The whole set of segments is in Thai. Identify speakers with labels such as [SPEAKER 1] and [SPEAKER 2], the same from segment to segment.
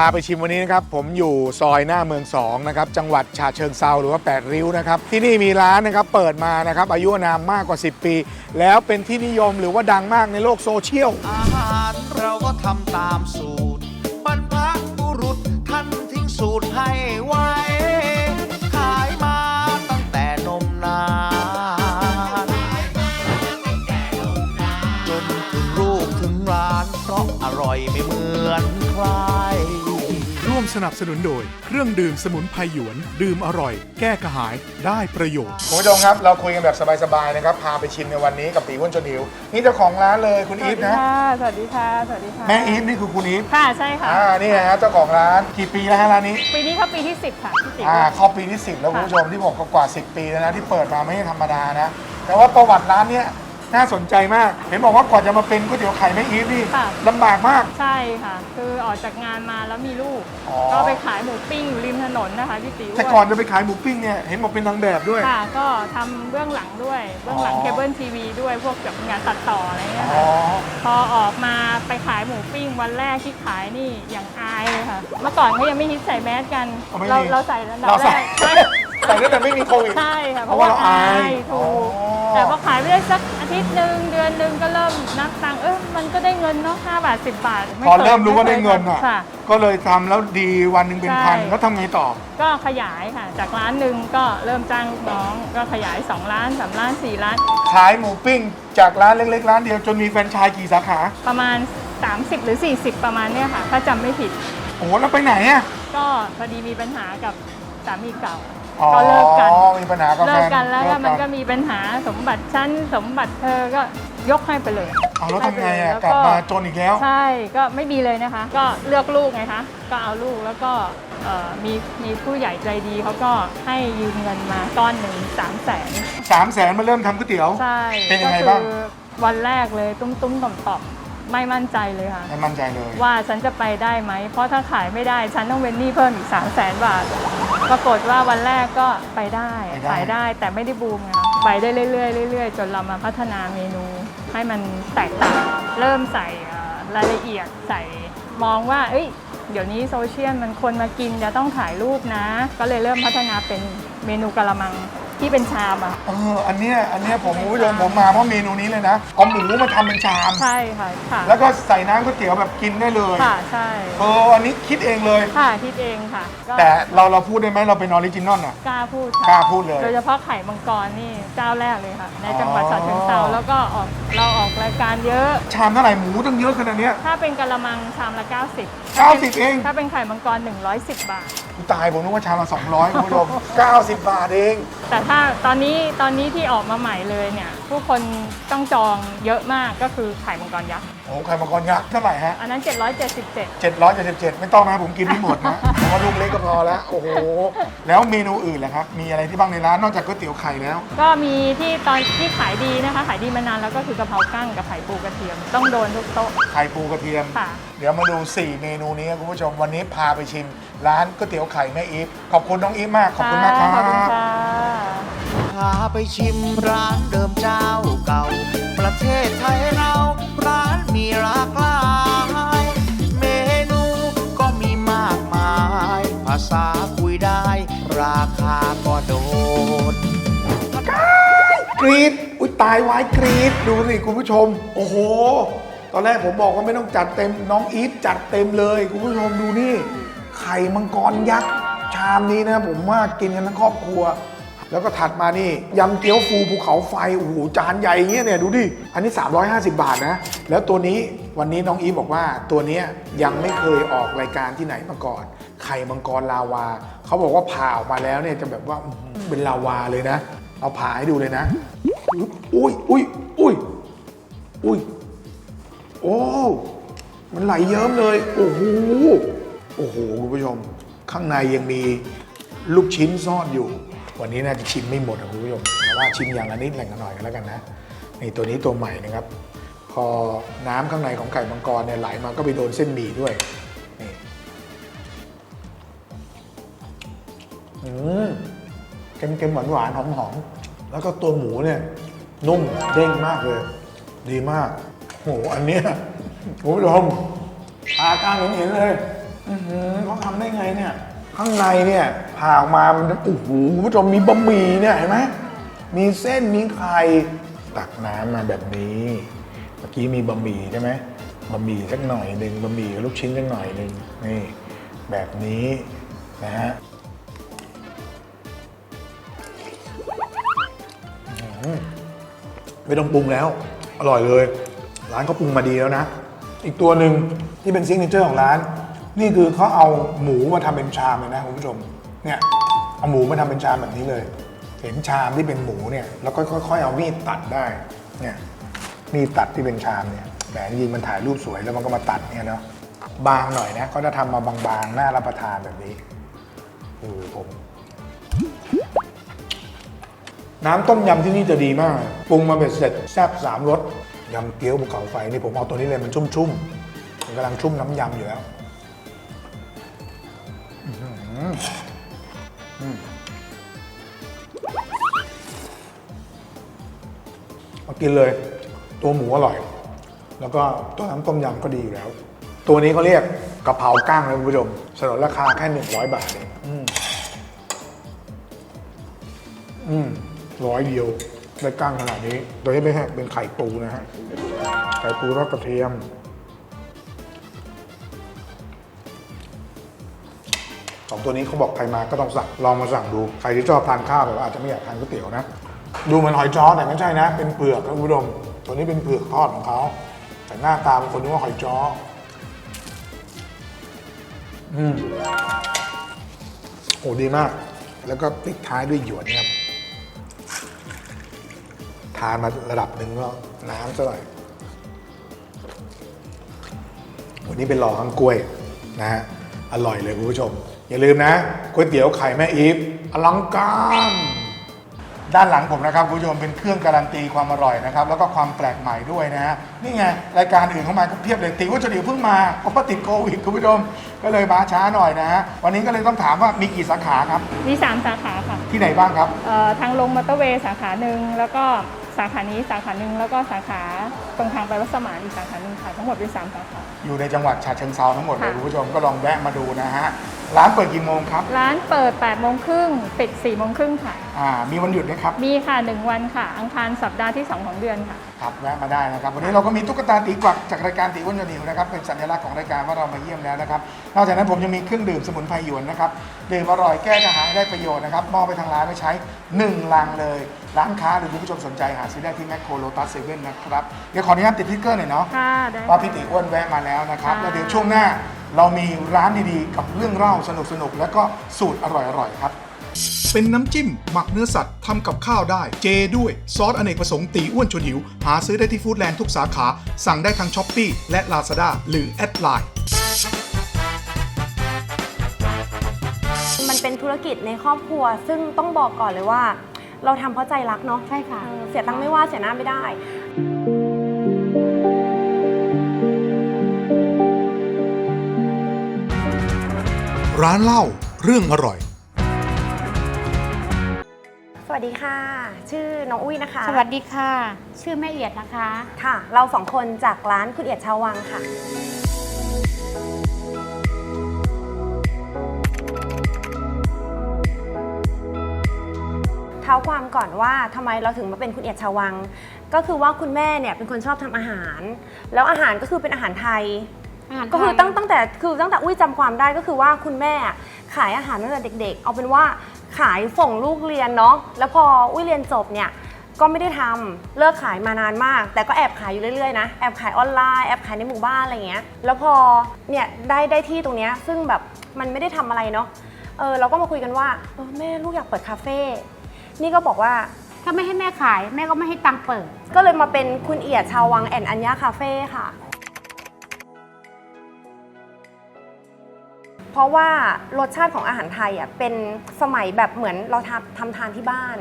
[SPEAKER 1] พาไปชิมวันนี้นะครับผมอยู่ซอยหน้าเมือง2นะครับจังหวัดฉะเชิงเซาหรือว่า 8 ริ้วนะครับที่นี่มีร้านนะครับเปิดมานะครับอายุอานามมากกว่า 10 ปี แล้วเป็นที่นิยมหรือว่าดังมากในโลกโซเชียล
[SPEAKER 2] อาหารเราก็ทำตามสูตร บรรพบุรุษท่านทิ้งสูตรให้ไว้
[SPEAKER 3] สนับสนุนโดย เครื่องดื่มสมุนไพรหยวน ดื่มอร่อย แก้กระหายได้ประโยชน์
[SPEAKER 1] คุณผู้ชมครับเราคุยกันแบบสบายๆนะครับพาไปชิมในวันนี้กับตีอ้วนชวนหิวนี่เจ้าของร้านเลยคุณอีฟนะ
[SPEAKER 4] สวัสดีค่ะ สวัสดีค่ะ
[SPEAKER 1] แม่อีฟนี่คือคุณอีฟ
[SPEAKER 4] ค่ะ ใช่ค่ะ
[SPEAKER 1] อ่านี่ฮะเจ้าของร้านกี่ปีแล้วฮะร้านนี้
[SPEAKER 4] ปีนี้เขาปีที่ 10 ค่ะพี่ติ๋ว
[SPEAKER 1] อ่าเข้าปีที่ 10 แล้วคุณผู้ชมที่บอกก็กว่า 10 ปีแล้วนะที่เปิดมาไม่ใช่ธรรมดานะแต่ว่าประวัติร้านเนี้ย น่าสนใจมาก เห็นบอกว่ากว่าจะมาเป็นก๋วยเตี๋ยวไข่แม่อีฟนี่
[SPEAKER 4] ค่ะ
[SPEAKER 1] ลำบากมาก
[SPEAKER 4] ใช่ค่ะ คือออกจากงานมาแล้วมีลูก
[SPEAKER 1] อ๋อ
[SPEAKER 4] ก็ไปขายหมูปิ้งอยู่ริมถนนนะคะพี่ติ๋ว
[SPEAKER 1] แต่ก่อนจะไปขายหมูปิ้งเนี่ยเห็นบอกเป็นนางแบบด้วย
[SPEAKER 4] ค่ะ ก็ทำเบื้องหลังด้วย เบื้องหลัง
[SPEAKER 1] อ๋อ
[SPEAKER 4] เคเบิลทีวีด้วยพวกแบบงานตัดต่ออะไรเงี้ย
[SPEAKER 1] อ๋อ
[SPEAKER 4] ค่ะพอออกมาไปขายหมูปิ้งวันแรกที่ขายนี่อย่างอายเลยค่ะ เมื่อก่อนเขายังไม่ฮิตใส่แมสกัน
[SPEAKER 1] อ๋อไม่มี
[SPEAKER 4] เราเราใส่ระดับ
[SPEAKER 1] เรา
[SPEAKER 4] แร
[SPEAKER 1] ใส่
[SPEAKER 4] กใช่
[SPEAKER 1] แต่ตั้งแต่ไม่มีโควิด
[SPEAKER 4] ใช่ค่ะ
[SPEAKER 1] เพราะว่าเราอาย
[SPEAKER 4] ถูก
[SPEAKER 1] อ๋อ
[SPEAKER 4] แต่พอขายไปได้สักอา ทิตย์หนึ่งเดือนหนึ่งก็เริ่มนับตังค์เออมันก็ได้เงินเนาะ5บาท10บาท
[SPEAKER 1] พอเริ่มรู้ว่าได้เงินอะ
[SPEAKER 4] ค่ะ
[SPEAKER 1] ก็เลยทำแล้วดีวันหนึ่งเป็นพัน
[SPEAKER 4] ใช่
[SPEAKER 1] แล้วทำไงต่อ
[SPEAKER 4] ก็ขยายค่ะ จากร้านหนึ่งก็เริ่มจ้างลูกน้อง ก็ขยาย2ล้าน3ล้าน4ล้าน
[SPEAKER 1] ขายหมูปิ้งจากร้านเล็กๆ ร้านเดียวจนมีแฟรนไชส์กี่สาขา
[SPEAKER 4] ประมาณ 30 หรือ 40 ประมาณเนี้ยค่ะ ถ้าจำไม่ผิด
[SPEAKER 1] โอ้โหแล้วไปไหนอะ
[SPEAKER 4] ก็พอดีมีปัญหากับสามีเก่า
[SPEAKER 1] อ๋อ
[SPEAKER 4] ก็เลิกกัน
[SPEAKER 1] มีปัญหากับแฟน
[SPEAKER 4] เลิกกันแล้วก็มันก็
[SPEAKER 1] เลิ
[SPEAKER 4] มีปัญหาสมบัติชั้นสมบัติเธอก็ยกให้ไปเลย
[SPEAKER 1] เอาแล้วทำไงอะ
[SPEAKER 4] แล้ว
[SPEAKER 1] กลับมาจนอีกแล้ว
[SPEAKER 4] ใช่ก็ไม่มีเลยนะคะ ก็เลือกลูกไงคะก็เอาลูกแล้วก็เอ่อมีมีผู้ใหญ่ใจดีเขาก็ให้ยืมเงินมาก้อนหนึ่งสามแสน
[SPEAKER 1] สามแสนมาเริ่มทำก๋วยเตี๋ยว
[SPEAKER 4] ใช่
[SPEAKER 1] เป็นยังไง
[SPEAKER 4] ก็
[SPEAKER 1] บ้าง
[SPEAKER 4] คือวันแรกเลยตุ้มตุ้มต่อมต่อม ไม่มั่นใจเลยค่ะ
[SPEAKER 1] ไม่มั่นใจเลย
[SPEAKER 4] ว่าฉันจะไปได้ไหม เพราะถ้าขายไม่ได้ฉันต้องเป็นหนี้เพิ่มอีก 3 0 0แสนบาท ปรากฏว่าวันแรกก็ไปได้ ขายได้แต่ไม่ได้บูมไงคะไปได้เรื่อยๆเรื่อยๆ จนเรามาพัฒนาเมนู ให้มันแตกต่าง เริ่มใส่เอ่อรายละเอียดใส่มองว่า เอ้ย เดี๋ยวนี้โซเชียลมันคนมากินจะต้องถ่ายรูปนะ ก็เลยเริ่มพัฒนาเป็นเมนูกะละมัง ที่เป็นชามอะ
[SPEAKER 1] เอออันเนี้ยอันเนี้ยผมคุณผู้ชมผมมาเพราะเมนูนี้เลยนะเอาหมูมาทำเป็นชาม
[SPEAKER 4] ใช่ค่ะค่ะ
[SPEAKER 1] แล้วก็ใส่น้ำก๋วยเตี๋ยวแบบกินได้เลย
[SPEAKER 4] ค่ะใช่
[SPEAKER 1] เอออันนี้คิดเองเลย
[SPEAKER 4] ค่ะคิดเองค่ะก็
[SPEAKER 1] แต่เราเราพูดได้ไหมเราเป็นออริจินอลอะ
[SPEAKER 4] กล้าพูด
[SPEAKER 1] กล้า
[SPEAKER 4] ค่ะ
[SPEAKER 1] พูดเลย
[SPEAKER 4] โดยเฉพาะไข่มังกรนี่เจ้าแรกเลยค่ะ ในจังหวัด
[SPEAKER 1] อ๋อ
[SPEAKER 4] ฉะเชิงเทราแล้วก็ออกเราออกรายการเยอะ
[SPEAKER 1] ชามเท่าไหร่หมูตั้งเยอะขนาดเนี้ย
[SPEAKER 4] ถ้าเป็นกะละมังชามละ 90
[SPEAKER 1] 90เอง
[SPEAKER 4] ถ้าเป็นไข่มังกร 110 บาท
[SPEAKER 1] กูตายผมนึกว่าชามละ200คุณผู้ชม 90 บาทเอง
[SPEAKER 4] แต่ถ้าตอนนี้ตอนนี้ที่ออกมาใหม่เลยเนี่ยผู้คนต้องจองเยอะมากก็คือไข่มังกรยักษ์
[SPEAKER 1] โอ้ไข่มังกรยักษ์เท่าไหร่ฮะ
[SPEAKER 4] อันนั้น 777
[SPEAKER 1] 777 ไม่ต้องนะผมกินไม่หมดนะเพราะว่าลูกเล็กก็พอแล้ว โอ้โห แล้วเมนูอื่นล่ะครับ มีอะไรที่บ้างในร้านนอกจากก๋วยเตี๋ยวไข่แล้ว
[SPEAKER 4] ก็มีที่ตอนที่ขายดีนะคะ ขายดีมานานแล้วก็คือกะเพรากั้งกับไข่ปูกระเทียม ต้องโดนทุกโต๊ะ
[SPEAKER 1] ไข่ปูกระเทียม
[SPEAKER 4] ค่ะ
[SPEAKER 1] เดี๋ยวมาดู 4 เมนูนี้ครับคุณผู้ชมวันนี้พาไปชิม ร้านก๋วยเตี๋ยวไข่แม่อีฟขอบคุณน้องอีฟมากขอบคุณมากครั
[SPEAKER 4] ขอบคุณ
[SPEAKER 1] บ
[SPEAKER 4] ค่ะ
[SPEAKER 2] พาไปชิมร้านเดิมเจ้าเก่า ประเทศไทยเรา ษาคุยได้ ราคาก็โดด
[SPEAKER 1] กรีดอุ้ยตายวายกรีดดูสิคุณผู้ชม โอ้โห ตอนแรกผมบอกว่าไม่ต้องจัดเต็มน้องอีฟจัดเต็มเลย คุณผู้ชมดูนี่ ไข่มังกรยักษ์ชามนี้นะ ผมว่ากินกันทั้งครอบครัว แล้วก็ถัดมานี่ยำเกี๊ยวฟูภูเขาไฟโอ้โหจานใหญ่อย่างเงี้ยเนี่ยดูดิ อันนี้ 350 บาทนะ แล้วตัวนี้วันนี้น้องอีฟบอกว่าตัวเนี้ยยังไม่เคยออกรายการที่ไหนมาก่อน ไข่มังกรลาวา เขาบอกว่าผ่าออกมาแล้วเนี่ยจะแบบว่าอื้อหือเป็นลาวาเลยนะ เอาผ่าให้ดูเลยนะ อุ้ยอุ้ยอุ้ยอุ้ยโอ้มันไหลเยิ้มเลย โอ้โหโอ้โหคุณผู้ชม ข้างในยังมีลูกชิ้นซ่อนอยู่ วันนี้น่าจะชิมไม่หมดอะคุณผู้ชมแต่ว่าชิมอย่างละนิดแหล่งกันหน่อยกันแล้วกันนะนี่ตัวนี้ตัวใหม่นะครับ พอน้ำข้างในของไก่มังกรเนี่ยไหลมาก็ไปโดนเส้นหมี่ด้วยนี่อืมเค็มๆหวานๆหอมๆแล้วก็ตัวหมูเนี่ยนุ่มเด้งมากเลย ดีมากโหอันเนี้ยคุณผู้ชมพากลางเห็นๆเลยอือเขาทำได้ไงเนี่ย ข้างในเนี่ย ผ่าออกมามันโอ้โหคุณผู้ชมมีบะหมี่เนี่ยเห็นไหมมีเส้นมีไข่ตักน้ำมาแบบนี้ เมื่อกี้มีบะหมี่ใช่ไหมบะหมี่สักหน่อยหนึ่งบะหมี่ลูกชิ้นสักหน่อยหนึ่งนี่แบบนี้นะฮะไม่ต้องปรุงแล้ว อร่อยเลย ร้านเขาปรุงมาดีแล้วนะ อีกตัวหนึ่งที่เป็นซิกเนเจอร์ของร้าน นี่คือเขาเอาหมูมาทำเป็นชามเลยนะคุณผู้ชม เนี่ยเอาหมูมาทำเป็นชามแบบนี้เลย เห็นชามที่เป็นหมูเนี่ยแล้วก็ค่อย ๆ เอามีดตัดได้เนี่ยมีดตัดที่เป็นชามเนี่ยแหมจริงมันถ่ายรูปสวยแล้วมันก็มาตัดเนี่ยเนาะบางหน่อยนะเขาจะทำมาบางๆน่ารับประทานแบบนี้โอ้โหผมน้ำต้มยำที่นี่จะดีมาก ปรุงมาเบ็ดเสร็จแซ่บสามรสยำเกี๊ยวภูเขาไฟนี่ผมเอาตัวนี้เลยมันชุ่มๆมันกำลังชุ่มน้ำยำอยู่แล้ว อื้อหือากินเลย ตัวหมูอร่อย แล้วก็ตัวน้ำต้มยำก็ดีอยู่แล้ว ตัวนี้เขาเรียกกะเพราก้างนะคุณผู้ชมสนนราคาแค่100บาทเองอืมอืมร้อยเดียวได้ก้างขนาดนี้ โดยที่ไม่ใช่เป็นไข่ปูนะฮะ ไข่ปูทอดกระเทียม องตัวนี้เขาบอกใครมาก็ต้องสั่งลองมาสั่งดูใครที่ชอบทานข้าวแบบว่าอาจจะไม่อยากทานก๋วยเตี๋ยวนะ ดูเหมือนหอยจ้อแต่ไม่ใช่นะ เป็นเปลือกนะคุณผู้ชมตัวนี้เป็นเปลือกทอดของเขาแต่หน้าตาบางคนนึกว่าหอยจ้ออืมโอ้ดีมาก แล้วก็ปิดท้ายด้วยหยวนครับทานมาระดับหนึ่งก็น้ำซะหน่อยวันนี้เป็นหล่อข้างกล้วยนะฮะอร่อยเลยคุณผู้ชม อย่าลืมนะก๋วยเตี๋ยวไข่แม่อีฟอลังการด้านหลังผมนะครับคุณผู้ชมเป็นเครื่องการันตีความอร่อยนะครับ แล้วก็ความแปลกใหม่ด้วยนะฮะนี่ไง รายการอื่นเข้ามาก็เพียบเลยติว่าจะเดี๋ยวเพิ่งมาเพราะว่าติดโควิดคุณผู้ชมก็เลยมาช้าหน่อยนะฮะวันนี้ก็เลยต้องถามว่ามีกี่สาขาครับ
[SPEAKER 4] มี 3 สาขาค่ะ
[SPEAKER 1] ที่ไหนบ้างครับ
[SPEAKER 4] เอ่อทางลงมอเตอร์เวย์สาขาหนึ่งแล้วก็สาขานี้สาขาหนึ่งแล้วก็สาขาตรงทางไปวัดสมานอีกสาขาหนึ่งค่ะทั้งหมดเป็นสามสาขา
[SPEAKER 1] อยู่ในจังหวัดฉะเชิงเซาทั้งหมดเลย
[SPEAKER 4] ค่ะ
[SPEAKER 1] คุณผู้ชมก็ลองแวะมาดูนะฮะ ร้านเปิดกี่โมงครับ
[SPEAKER 4] ร้านเปิด8โมงครึ่งปิด4โมงครึ่งค่ะ
[SPEAKER 1] อ่า มีวันหยุดไหมครับ
[SPEAKER 4] มีค่ะ 1 วันค่ะ อังคารสัปดาห์ที่ 2 ของเดือนค่ะ
[SPEAKER 1] ครับแวะมาได้นะครับ วันนี้เราก็มีตุ๊กตาตีกวักจากรายการตีอ้วนจนิวนะครับ เป็นสัญลักษณ์ของรายการว่าเรามาเยี่ยมแล้วนะครับ นอกจากนั้นผมยังมีเครื่องดื่มสมุนไพรหยวนนะครับ ดื่มอร่อยแก้กระหายได้ประโยชน์นะครับมอบไปทางร้านไปใช้ 1 ลังเลย ร้านค้าหรือคุณผู้ชมสนใจหาซื้อได้ที่แมคโครโลตัสเซเว่นนะครับ เดี๋ยวขออนุญาตติดทิกเกอร์หน่อยเนาะ
[SPEAKER 4] ค่ะได้
[SPEAKER 1] ว่าพี่ตีอ้วนแวะมาแล้วนะครับ
[SPEAKER 4] ค่ะ
[SPEAKER 1] แล้วเดี๋ยวช่วงหน้า เรามีร้านดีๆ กับเรื่องเล่าสนุกๆ แล้วก็สูตรอร่อยๆ ครับ เป็นน้ำจิ้ม หมักเนื้อสัตว์ทำกับข้าวได้ เจด้วย ซอสอเนกประสงค์ตีอ้วนชวนหิว หาซื้อได้ที่ฟู้ดแลนด์ทุกสาขา สั่งได้ทางช้อปปีและ Lazada หรือแอดไลน์
[SPEAKER 5] มันเป็นธุรกิจในครอบครัว ซึ่งต้องบอกก่อนเลยว่า เราทำเพราะใจรักเนาะ
[SPEAKER 6] ใช่ค่ะ
[SPEAKER 5] เออเสียตังค์ไม่ว่าเสียหน้าไม่ได้
[SPEAKER 3] ร้านเหล้าเรื่องอร่อย
[SPEAKER 5] สวัสดีค่ะ ชื่อน้องอุ้ยนะคะ
[SPEAKER 6] สวัสดีค่ะ ชื่อแม่เอียดนะคะ
[SPEAKER 5] ค่ะ เราสองคนจากร้านคุณเอียดชาววังค่ะ เท้าความก่อนว่าทำไมเราถึงมาเป็นคุณเอียดชาววัง ก็คือว่าคุณแม่เนี่ยเป็นคนชอบทำอาหาร แล้วอาหารก็คือเป็นอาหารไทย
[SPEAKER 6] อาหาร
[SPEAKER 5] ก็คือ
[SPEAKER 6] ไทย
[SPEAKER 5] ตั้งตั้งแต่คือตั้งแต่อุ้ยจำความได้ก็คือว่าคุณแม่ขายอาหารตั้งแต่เด็ก ๆ เอาเป็นว่าขายส่งลูกเรียนเนาะแล้วพออุ้ยเรียนจบเนี่ยก็ไม่ได้ทำเลิกขายมานานมาก แต่ก็แอบขายอยู่เรื่อยๆนะแอบขายออนไลน์แอบขายในหมู่บ้านอะไรเงี้ยแล้วพอเนี่ยได้ได้ที่ตรงเนี้ยซึ่งแบบมันไม่ได้ทำอะไรเนาะเออเราก็มาคุยกันว่าเออแม่ลูกอยากเปิดคาเฟ่นี่ก็บอกว่า
[SPEAKER 6] ถ้าไม่ให้แม่ขายแม่ก็ไม่ให้ตังค์เปิด
[SPEAKER 5] ก็เลยมาเป็นคุณเอียดชาววังแอนอัญญาคาเฟ่ค่ะ เพราะว่ารสชาติของอาหารไทยอะเป็นสมัยแบบเหมือนเราทำทำทานที่บ้าน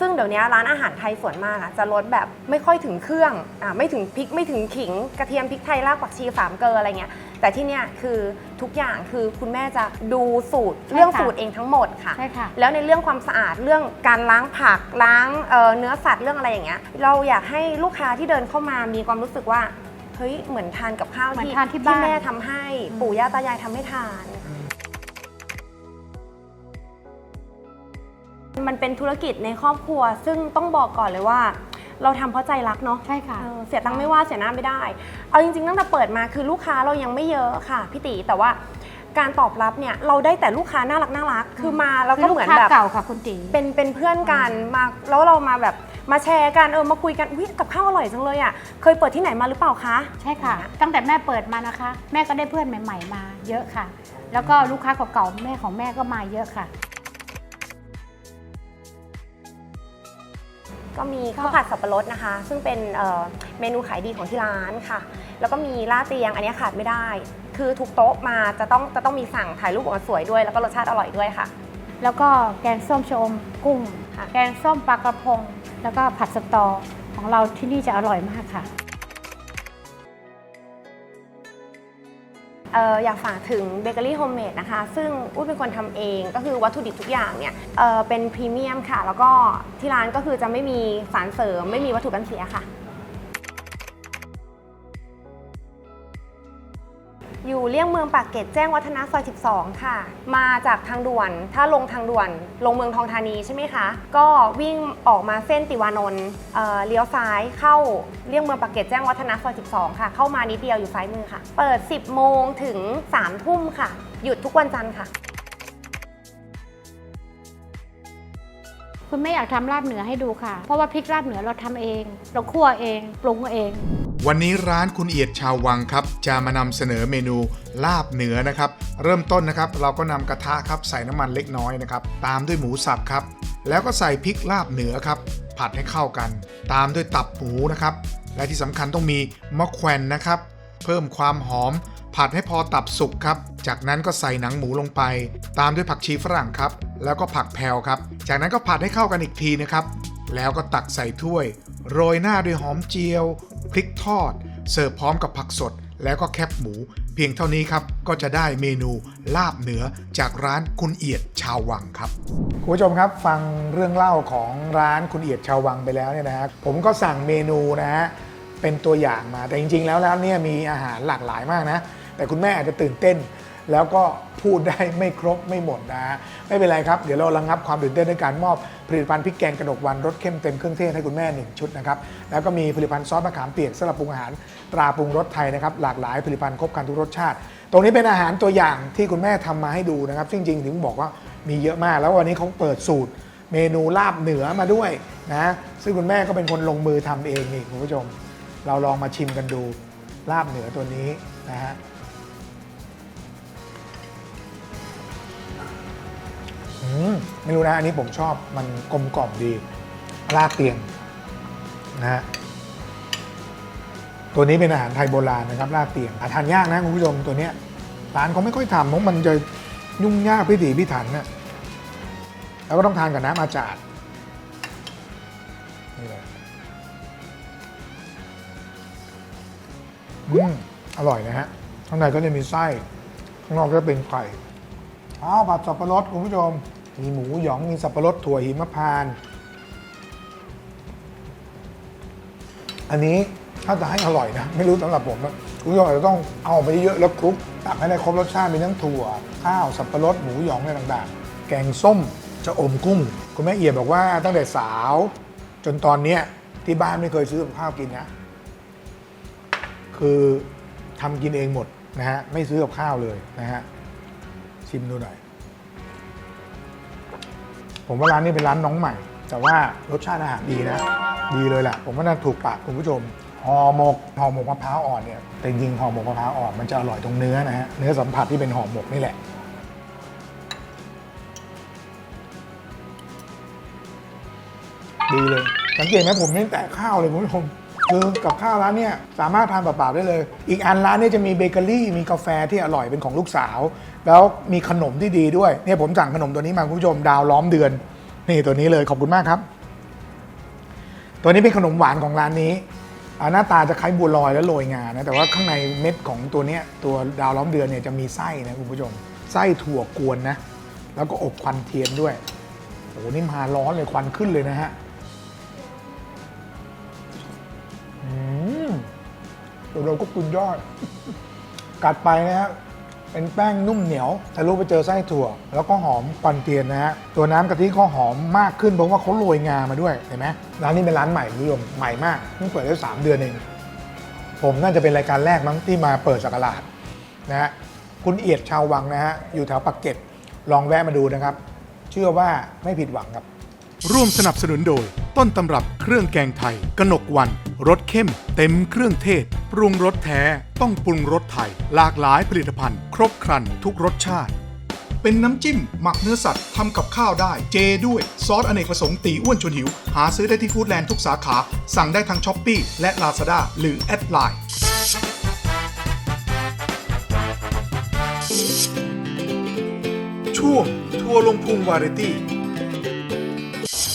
[SPEAKER 5] ซึ่งเดี๋ยวนี้ร้านอาหารไทยส่วนมากอะจะรสแบบไม่ค่อยถึงเครื่องอะไม่ถึงพริกไม่ถึงขิง กระเทียมพริกไทยรากผักชีสามเกลออะไรเงี้ยแต่ที่เนี้ยคือทุกอย่างคือคุณแม่จะดูสูตร
[SPEAKER 6] ใช่
[SPEAKER 5] เรื่อง
[SPEAKER 6] ค่ะ
[SPEAKER 5] สูตรเองทั้งหมดค่ะ
[SPEAKER 6] ใช่ค่ะ
[SPEAKER 5] แล้วในเรื่องความสะอาดเรื่องการล้างผักล้างเอ่อเนื้อสัตว์เรื่องอะไรอย่างเงี้ยเราอยากให้ลูกค้าที่เดินเข้ามามีความรู้สึกว่า เฮ้ยเหมือนทานกับข้าว
[SPEAKER 6] เหมือน
[SPEAKER 5] ที่
[SPEAKER 6] ทานที่บ้าน
[SPEAKER 5] แม่ทำให้ปู่ย่าตายายทำให้ทาน มันเป็นธุรกิจในครอบครัว ซึ่งต้องบอกก่อนเลยว่า เราทำเพราะใจรักเนาะ
[SPEAKER 6] ใช่ค่ะ
[SPEAKER 5] เออเสียตังค์ไม่ว่าเสียหน้าไม่ได้ เอาจริงๆตั้งแต่เปิดมาคือลูกค้าเรายังไม่เยอะค่ะพี่ตีแต่ว่าการตอบรับเนี่ยเราได้แต่ลูกค้าน่ารักน่ารัก คือมาแล้วก็
[SPEAKER 6] คือลู
[SPEAKER 5] เห
[SPEAKER 6] ก
[SPEAKER 5] มือน
[SPEAKER 6] ค้า
[SPEAKER 5] แบบ
[SPEAKER 6] เก่าค่ะคุณตี
[SPEAKER 5] เป็นเป็นเพื่อนกันมาแล้วเรามาแบบ มาแชร์กันเออมาคุยกันอุ้ยกับข้าวอร่อยจังเลยอะเคยเปิดที่ไหนมาหรือเปล่าคะ
[SPEAKER 6] ใช่ค่ะ ตั้งแต่แม่เปิดมานะคะ แม่ก็ได้เพื่อนใหม่ ๆ มาเยอะค่ะ แล้วก็ลูกค้าเก่าๆแม่ของแม่ก็มาเยอะค่ะ
[SPEAKER 5] ก็มีข้าวผัดสับปะรดนะคะ ซึ่งเป็นเอ่อเมนูขายดีของที่ร้านค่ะ แล้วก็มีลาดเตียงอันนี้ขาดไม่ได้ คือทุกโต๊ะมาจะต้องจะต้องมีสั่งถ่ายรูปออกมาสวยด้วย แล้วก็รสชาติอร่อยด้วยค่ะ
[SPEAKER 6] แล้วก็แกงส้มชะอมกุ้ง
[SPEAKER 5] ค่ะ
[SPEAKER 6] แกงส้มปลากระพง แล้วก็ผัดสตอของเราที่นี่จะอร่อยมากค่ะ
[SPEAKER 5] เอ่ออยากฝากถึงเบเกอรี่โฮมเมดนะคะ ซึ่งอุ้ยเป็นคนทำเองก็คือวัตถุดิบทุกอย่างเนี่ยเอ่อเป็นพรีเมียมค่ะ แล้วก็ที่ร้านก็คือจะไม่มีสารเสริม ไม่มีวัตถุกันเสียค่ะ อยู่เลี่ยงเมืองปากเกร็ดแจ้งวัฒนะซอย 12 ค่ะ มาจากทางด่วน ถ้าลงทางด่วน ลงเมืองทองธานีใช่ไหมคะ ก็วิ่งออกมาเส้นติวานนท์เอ่อเลี้ยวซ้ายเข้าเลี่ยงเมืองปากเกร็ดแจ้งวัฒนะซอย 12 ค่ะ เข้ามานิดเดียวอยู่ซ้ายมือค่ะ เปิด 10 โมงถึง 3 ทุ่มค่ะ หยุดทุกวันจันทร์ค่ะ
[SPEAKER 6] คุณแม่อยากทำลาบเหนือให้ดูค่ะ เพราะว่าพริกลาบเหนือเราทำเอง เราคั่วเอง ปรุงเอง
[SPEAKER 1] วันนี้ร้านคุณเอียดชาววังครับ จะมานำเสนอเมนูลาบเหนือนะครับ เริ่มต้นนะครับ เราก็นำกระทะครับใส่น้ำมันเล็กน้อยนะครับ ตามด้วยหมูสับครับ แล้วก็ใส่พริกลาบเหนือครับ ผัดให้เข้ากัน ตามด้วยตับหมูนะครับ และที่สำคัญต้องมีมะแขวนนะครับ เพิ่มความหอมผัดให้พอตับสุกครับ จากนั้นก็ใส่หนังหมูลงไป ตามด้วยผักชีฝรั่งครับ แล้วก็ผักแพรวครับ จากนั้นก็ผัดให้เข้ากันอีกทีนะครับ แล้วก็ตักใส่ถ้วย โรยหน้าด้วยหอมเจียว พริกทอด เสิร์ฟพร้อมกับผักสด แล้วก็แคบหมู เพียงเท่านี้ครับ ก็จะได้เมนูลาบเหนือจากร้านคุณเอียดชาววังครับคุณผู้ชมครับฟังเรื่องเล่าของร้านคุณเอียดชาววังไปแล้วเนี่ยนะฮะผมก็สั่งเมนูนะฮะเป็นตัวอย่างมาแต่จริง ๆ แล้วแล้วเนี่ยมีอาหารหลากหลายมากนะแต่คุณแม่อาจจะตื่นเต้น แล้วก็พูดได้ไม่ครบไม่หมดนะฮะไม่เป็นไรครับ เดี๋ยวเราระงับความตื่นเต้นด้วยการมอบผลิตภัณฑ์พริกแกงกระดกวันรสเข้มเต็มเครื่องเทศให้คุณแม่ 1 ชุดนะครับ แล้วก็มีผลิตภัณฑ์ซอสมะขามเปียกสำหรับปรุงอาหารตราปรุงรสไทยนะครับหลากหลายผลิตภัณฑ์ครบครันทุกรสชาติ ตรงนี้เป็นอาหารตัวอย่างที่คุณแม่ทำมาให้ดูนะครับจริงๆถึงบอกว่ามีเยอะมาก แล้ววันนี้เขาเปิดสูตร เมนูลาบเหนือมาด้วยนะซึ่งคุณแม่ก็เป็นคนลงมือทำเองนี่คุณผู้ชม เราลองมาชิมกันดูลาบเหนือตัวนี้นะฮะ ไม่รู้นะอันนี้ผมชอบมันกลมกล่อมดีลาบเตียงนะฮะตัวนี้เป็นอาหารไทยโบราณนะครับลาบเตียงหาทานยากนะคุณผู้ชมตัวเนี้ยร้านเขาไม่ค่อยทำเพราะมันจะยุ่งยากพิถีพิถันน่ะแล้วก็ต้องทานกับน้ำอาจารย์นี่เลยอืมอร่อยนะฮะข้างในก็จะมีไส้ข้างนอกก็เป็นไข่ อ้าวผัดสับปะรดคุณผู้ชม มีหมูหยองมีสับปะรดถั่วหิมพานต์อันนี้ถ้าจะให้อร่อยนะ ไม่รู้สำหรับผมอะคุณผู้ชมอาจจะต้องเอาไปเยอะแล้วคลุกตักให้ได้ครบรสชาติมีทั้งถั่ว ข้าวสับปะรดหมูหยองอะไรต่างๆ แกงส้มจะอมกุ้ง คุณแม่เอียดบอกว่าตั้งแต่สาว จนตอนเนี้ยที่บ้านไม่เคยซื้อกับข้าวกินนะ คือทำกินเองหมดนะฮะไม่ซื้อกับข้าวเลยนะฮะ ชิมดูหน่อย ผมว่าร้านนี้เป็นร้านน้องใหม่ แต่ว่ารสชาติอาหารดีนะ ดีเลยแหละ ผมว่าน่าถูกปากคุณผู้ชมห่อหมกห่อหมกมะพร้าวอ่อนเนี่ยแต่จริงๆห่อหมกมะพร้าวอ่อนมันจะอร่อยตรงเนื้อนะฮะเนื้อสัมผัสที่เป็นห่อหมกนี่แหละดีเลยสังเกตไหมผมไม่แตะข้าวเลยคุณผู้ชม คือกับข้าวร้านเนี่ยสามารถทานเปล่าๆได้เลย อีกอันร้านเนี้จะมีเบเกอรี่มีกาแฟที่อร่อยเป็นของลูกสาว แล้วมีขนมที่ดีด้วยเนี่ยผมสั่งขนมตัวนี้มาคุณผู้ชมดาวล้อมเดือน นี่ตัวนี้เลยขอบคุณมากครับ ตัวนี้เป็นขนมหวานของร้านนี้หน้าตาจะคล้ายบัวลอยแล้วโรยงานะแต่ว่าข้างในเม็ดของตัวเนี้ยตัวดาวล้อมเดือนเนี่ยจะมีไส้นะคุณผู้ชมไส้ถั่วกวนนะ แล้วก็อบควันเทียนด้วยโอ้โหนี่มาร้อนเลยควันขึ้นเลยนะฮะ ตัวเราก็คุณยอด กัดไปนะฮะเป็นแป้งนุ่มเหนียวทะลุไปเจอไส้ถั่ว แล้วก็หอมควันเทียนนะฮะ ตัวน้ำกะทิก็หอมมากขึ้นเพราะว่าเขาโรยงามาด้วยเห็นไหมร้านนี้เป็นร้านใหม่คุณผู้ชมใหม่มากเพิ่งเปิดได้สามเดือนเอง ผมน่าจะเป็นรายการแรกมั้งที่มาเปิดสักราชนะฮะคุณเอียดชาววังนะฮะอยู่แถวปากเกร็ดลองแวะมาดูนะครับ เชื่อว่าไม่ผิดหวังครับ
[SPEAKER 3] ร่วมสนับสนุนโดย ต้นตำรับเครื่องแกงไทย กนกวันรสเข้ม เต็มเครื่องเทศ ปรุงรสแท้ต้องปรุงรสไทย หลากหลายผลิตภัณฑ์ ครบครันทุกรสชาติ เป็นน้ำจิ้ม หมักเนื้อสัตว์ทำกับข้าวได้ เจด้วย ซอสอเนกประสงค์ตีอ้วนชวนหิว หาซื้อได้ที่ฟู้ดแลนด์ทุกสาขา สั่งได้ทางช้อปปีและ Lazada หรือแอดไลน์ช่วงทัวร์ลงพุงวาไรตี้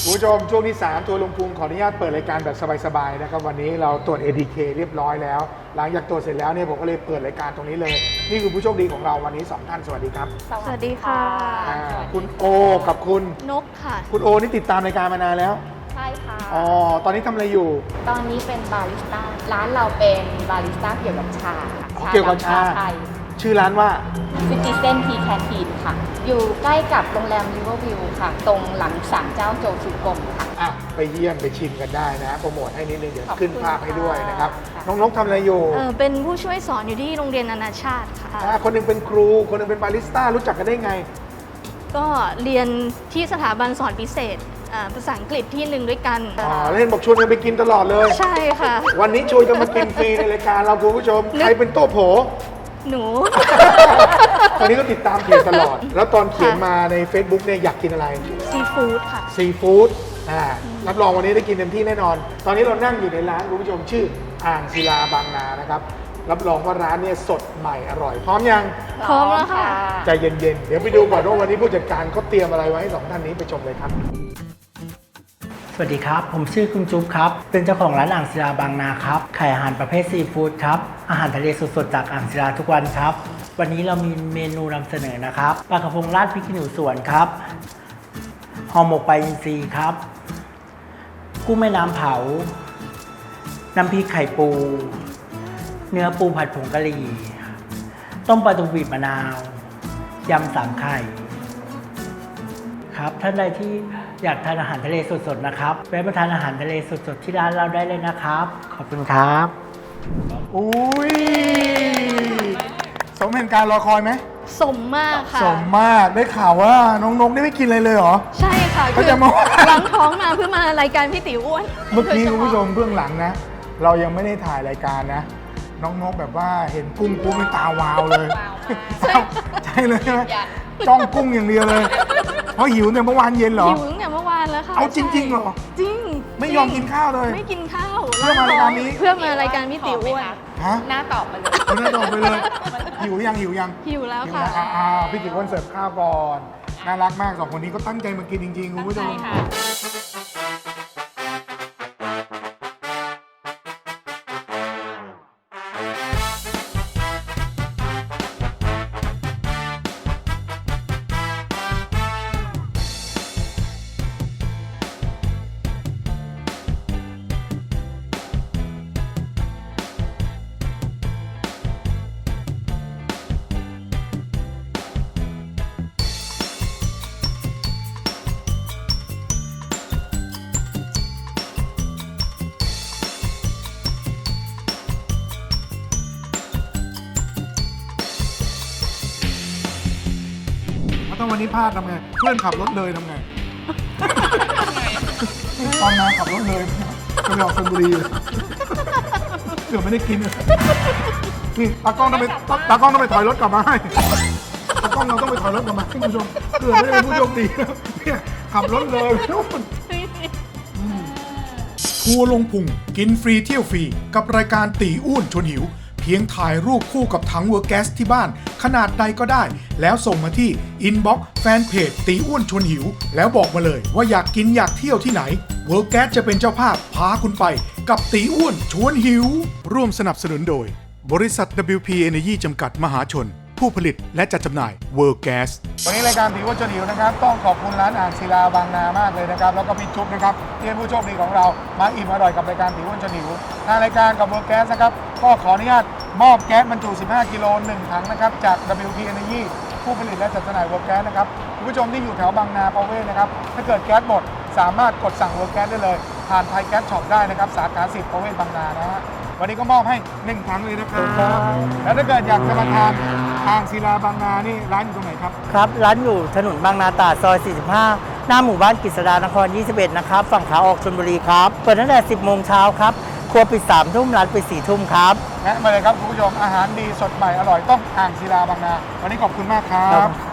[SPEAKER 1] คุณผู้ชมช่วงที่ 3 ตัวลงพุงขออนุญาตเปิดรายการแบบสบายๆนะครับวันนี้เราตรวจ ATK เรียบร้อยแล้ว หลังจากตรวจเสร็จแล้วเนี่ยผมก็เลยเปิดรายการตรงนี้เลย นี่คือผู้โชคดีของเราวันนี้ 2 ท่านสวัสดีครับ
[SPEAKER 7] สวัสดีค่ะ
[SPEAKER 1] อ่าคุณโอกับคุณ
[SPEAKER 7] นกค่ะ
[SPEAKER 1] คุณโอนี่ติดตามรายการมานานแล้ว
[SPEAKER 7] ใช่ค่ะ
[SPEAKER 1] อ๋อตอนนี้ทำอะไรอยู่
[SPEAKER 7] ตอนนี้เป็นบาริสต้า ร้านเราเป็นบาริสต้าเกี่ยวกับชา
[SPEAKER 1] อ๋อเกี่ยวกับชา
[SPEAKER 7] ไทย
[SPEAKER 1] ชื่อร้านว่า
[SPEAKER 7] ซิติเซนทีแคนทีนค่ะ อยู่ใกล้กับโรงแรมริเวอร์วิวค่ะ ตรงหลังศาลเจ้าโจสุกรมค่ะ
[SPEAKER 1] อะ ไปเยี่ยมไปชิมกันได้นะโปรโมทให้นิดนึงเดี๋ยว
[SPEAKER 7] ขอบคุณ
[SPEAKER 1] ขึ้นภาพให้ด้วยนะครับ
[SPEAKER 7] ค่ะ
[SPEAKER 1] น้องนกทำอะไรอยู่
[SPEAKER 8] เออเป็นผู้ช่วยสอนอยู่ที่โรงเรียนนานาชาติค่ะ
[SPEAKER 1] อ่าคนหนึงเป็นครู คนหนึงเป็นบาริสต้ารู้จักกันได้ไง
[SPEAKER 8] ก็เรียนที่สถาบันสอนพิเศษอ่าภาษาอังกฤษที่หนึ่งด้วยกัน
[SPEAKER 1] อ๋อเล่นบอกชวนกันไปกินตลอดเลย
[SPEAKER 8] ใช่ค่ะ
[SPEAKER 1] วันนี้ชวนกันมากินฟรีในรายการเราคุณผู้ชม ใครเป็นโต๊ะโผ
[SPEAKER 8] หนู
[SPEAKER 1] คนนี้ก็ติดตามเพจตลอด แล้วตอนเขียนมาใน Facebook เนี่ยอยากกินอะไร
[SPEAKER 8] ซีฟู้ดค่ะ
[SPEAKER 1] ซีฟู้ด อ่า รับรองวันนี้ได้กินเต็มที่แน่นอน ตอนนี้เรานั่งอยู่ในร้านคุณผู้ชมชื่ออ่างศิลาบางนานะครับ รับรองว่าร้านเนี่ยสดใหม่อร่อย พร้อมยัง
[SPEAKER 8] พร้อมแล้วค่ะ
[SPEAKER 1] ใจเย็นๆ เดี๋ยวไปดูก่อนว่าวันนี้ผู้จัดการเขาเตรียมอะไรไว้ให้สองท่านนี้ไปชมเลยครับ
[SPEAKER 9] ส วัสดีครับ ผมชื่อคุณจุ๊บครับ เป็นเจ้าของร้านอ่างศิลาบางนาครับ ขายอาหารประเภทซีฟู้ดครับ อาหารทะเลสดๆจากอ่างศิลาทุกวันครับ วันนี้เรามีเมนูนำเสนอนะครับ ปลากระพงราดพริกขี้หนูสวนครับ ห่อหมกปลาอินทรีครับ กุ้งแม่น้ำเผา น้ำพริกไข่ปู เนื้อปูผัดผงกะหรี่ ต้มปลาตุงบีบมะนาว ยำสามไข่ ครับ ท่านใดที่ อยากทานอาหารทะเลสดๆนะครับแวะมาทานอาหารทะเลสดๆที่ร้านเราได้เลยนะครับ ขอบคุณครับ
[SPEAKER 1] อุ้ยสมเห็นการรอคอยไหม
[SPEAKER 8] สมมากค่ะ
[SPEAKER 1] สมมากได้ข่าวว่าน้องนกนี่ไม่กินอะไรเลยเหรอ
[SPEAKER 8] ใช่ค่ะ
[SPEAKER 1] เขาจะมา
[SPEAKER 8] ล้างท้องมาเพื่อมารายการพี่ติ๋วอ้วน
[SPEAKER 1] เมื่อกี้
[SPEAKER 8] โดยฉ
[SPEAKER 1] คุณ
[SPEAKER 8] พาะ
[SPEAKER 1] ผู้ชมเบื้องหลังนะ เรายังไม่ได้ถ่ายรายการนะ น้องนกแบบว่าเห็นกุ้งกุ้งในตาวาวเลย
[SPEAKER 8] ใช่
[SPEAKER 1] ใช่เลยใช่ไหมจ้องกุ้งอย่างเดียวเลย เพราะหิวเนี่ยเมื่อวานเย็นเหรอ
[SPEAKER 8] หิวตั้งแต่เมื่อวานแล้วค่ะ
[SPEAKER 1] เอาจริงๆเหรอ
[SPEAKER 8] จริง
[SPEAKER 1] ไม่ยอมกินข้าวเลย
[SPEAKER 8] ไม่กินข้าว
[SPEAKER 1] เพื่อมารายการนี้
[SPEAKER 8] เพื่อมารายการพี่ติ๋วอ้วน
[SPEAKER 1] ฮะ
[SPEAKER 7] หน้าตอบมาเลย
[SPEAKER 1] เอาหน้าตอบไปเลยหิวยังหิวยัง
[SPEAKER 8] หิวแล้ว
[SPEAKER 1] หิว
[SPEAKER 8] ค่ะ
[SPEAKER 1] แล้วอ่าๆพี่ติ๋วคนเสิร์ฟข้าวก่อน น่ารักมากสองคนนี้ก็ตั้งใจมากินจริงๆคุณผู้ชม
[SPEAKER 7] ใช่ค่ะ
[SPEAKER 1] วันนี้พลาดทำไง เพื่อนขับรถเลยทำไงตอนมาขับรถเลยจะไปออกชลบุรีเลยเกือบไม่ได้กินเลยนี่ตากล้องต้องไปตากล้องต้องไปถอยรถกลับมาให้ตากล้องเราต้องไปถอยรถกลับมาให้คุณผู้ชมเกือบไม่ได้เป็นผู้โชคดีเนี่ยขับรถเลยนู่น
[SPEAKER 10] ทัวร์ลงพุงกินฟรีเที่ยวฟรี กับรายการตีอ้วนชวนหิว เพียงถ่ายรูปคู่กับถังเวอร์แก๊สที่บ้าน ขนาดใดก็ได้ แล้วส่งมาที่อินบ็อกซ์แฟนเพจตีอ้วนชวนหิว แล้วบอกมาเลยว่าอยากกินอยากเที่ยวที่ไหนเวอร์แก๊สจะเป็นเจ้าภาพพาคุณไป กับตีอ้วนชวนหิว ร่วมสนับสนุนโดย บริษัท WP Energy จำกัดมหาชน ผู้ผลิตและจัดจำหน่ายเวอร์แก๊ส
[SPEAKER 1] วันนี้รายการผีว่าจนหิวนะครับ ต้องขอบคุณร้านอ่างศิลาบางนามากเลยนะครับ แล้วก็พี่จุ๊บนะครับที่เป็นผู้โชคดีของเรามาอิ่มอร่อยกับรายการผีว่าจนหิวทางรายการกับเวอร์แก๊สนะครับก็ขออนุญาต มอบแก๊สบรรจุ 15 กิโล 1 ถังนะครับ จาก WP Energy ผู้ผลิตและจัดจำหน่ายเวอร์แก๊สนะครับคุณผู้ชมที่อยู่แถวบางนาประเวศนะครับ ถ้าเกิดแก๊สหมดสามารถกดสั่งเวอร์แก๊สได้เลย ผ่านไทยแก๊สช็อปได้นะครับ สาขา10ประเวศบางนานะฮะวันนี้ก็มอบให้หนึ่งถังเลยนะครับแล้วถ้าเกิดอยากจะมาทานอ่างศิลาบางนานี่ร้านอยู่ตรงไหนครับ
[SPEAKER 11] ครับ ร้านอยู่ถนนบางนาตราดซอย 45 หน้าหมู่บ้านกฤษดานคร 21 นะครับ ฝั่งขาออกชลบุรีครับ เปิดตั้งแต่ 10 โมงเช้าครับ ครัวปิด3ทุ่มร้านปิด4ทุ่มครับ
[SPEAKER 1] แวะมาเลยครับคุณผู้ชมอาหารดีสดใหม่อร่อยต้องอ่างศิลาบางนา วันนี้ขอบคุณมากครับ